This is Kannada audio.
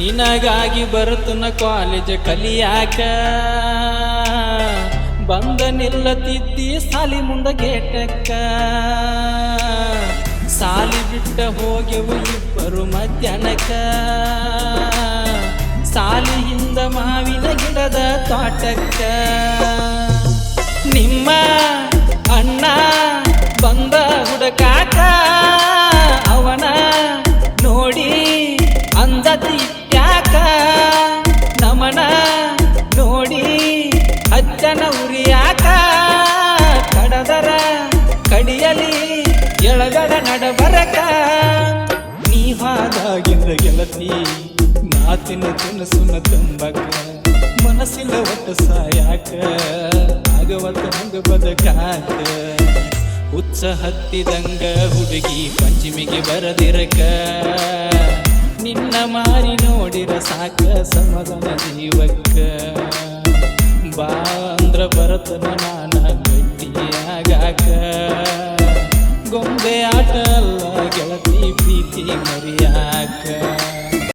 ನಿನಗಾಗಿ ಬರುತ್ತನ ಕಾಲೇಜ್ ಕಲಿಯಾಕ. ಬಂದ ನಿಲ್ಲತಿದ್ದಿ ಸಾಲಿ ಮುಂದ ಗೇಟಕ್ಕ. ಸಾಲಿ ಬಿಟ್ಟ ಹೋಗೆವು ಇಬ್ಬರು ಮಧ್ಯಾಹ್ನಕ್ಕ. ಸಾಲಿ ಹಿಂದ ಮಾವಿನ ಗಿಡದ ತೋಟಕ್ಕ. ಯಾಕ ನಮನ ನೋಡಿ ಅಜ್ಜನ ಉರಿಯಾಕ ಕಡದರ ಕಡಿಯಲಿ ಎಳಗಡ ನಡಬರಕ. ನೀ ಹಾದಾಗಿಂದ ಗೆಳತಿ, ಮಾತಿನ ತಿನಸುನ ತುಂಬಕ, ಮನಸ್ಸಿನ ಒಟ್ಟು ಸಾಯಾಕ, ಭಾಗವತ ಹಂಗ ಬದಕಾಕ ಹುಚ್ಚ ಹತ್ತಿದಂಗ ಹುಡುಗಿ, ಪಂಚಮಿಗೆ ಬರದಿರಕ. ನಿನ್ನ ಮಾರಿ ನೋಡಿರ ಸಾಕ ಸಮಾಧಾನ ಜೀವಕ್ಕ. ಬಾ ಅಂದ್ರ ಬರತನ ನಾನ ಗಟ್ಟಿಯಾಗಾಕ. ಗೊಂಬೆ ಆಟ ಅಲ್ಲ ಗೆಳತಿ ಪ್ರೀತಿ ಮರಿಯಾಕ